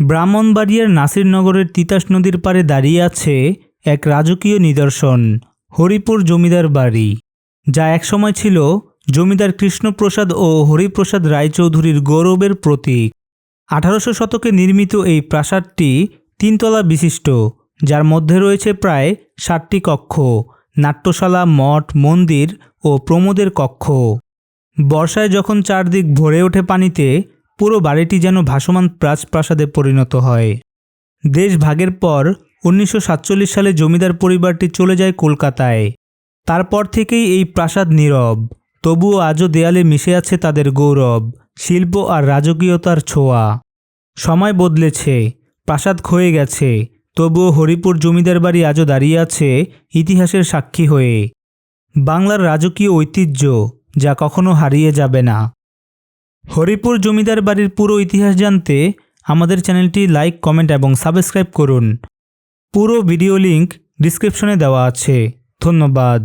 ব্রাহ্মণবাড়িয়ার নাসিরনগরের তিতাস নদীর পাড়ে দাঁড়িয়ে আছে এক রাজকীয় নিদর্শন, হরিপুর জমিদার বাড়ি, যা একসময় ছিল জমিদার কৃষ্ণপ্রসাদ ও হরিপ্রসাদ রায়চৌধুরীর গৌরবের প্রতীক। আঠারোশো শতকে নির্মিত এই প্রাসাদটি তিনতলা বিশিষ্ট, যার মধ্যে রয়েছে প্রায় ষাটটি কক্ষ, নাট্যশালা, মঠ, মন্দির ও প্রমোদের কক্ষ। বর্ষায় যখন চারদিক ভরে ওঠে পানিতে পুরো বাড়িটি যেন ভাসমান প্রাসাদে পরিণত হয়। দেশ ভাগের পর উনিশশো সাতচল্লিশ সালে জমিদার পরিবারটি চলে যায় কলকাতায়। তারপর থেকেই এই প্রাসাদ নীরব। তবুও আজও দেয়ালে মিশে আছে তাদের গৌরব, শিল্প আর রাজকীয়তার ছোঁয়া। সময় বদলেছে, প্রাসাদ ক্ষয়ে গেছে, তবুও হরিপুর জমিদার বাড়ি আজও দাঁড়িয়ে আছে ইতিহাসের সাক্ষী হয়ে। বাংলার রাজকীয় ঐতিহ্য যা কখনো হারিয়ে যাবে না। হরিপুর জমিদার বাড়ির পুরো ইতিহাস জানতে আমাদের চ্যানেলটি লাইক, কমেন্ট এবং সাবস্ক্রাইব করুন। পুরো ভিডিও লিংক ডিসক্রিপশনে দেওয়া আছে। ধন্যবাদ।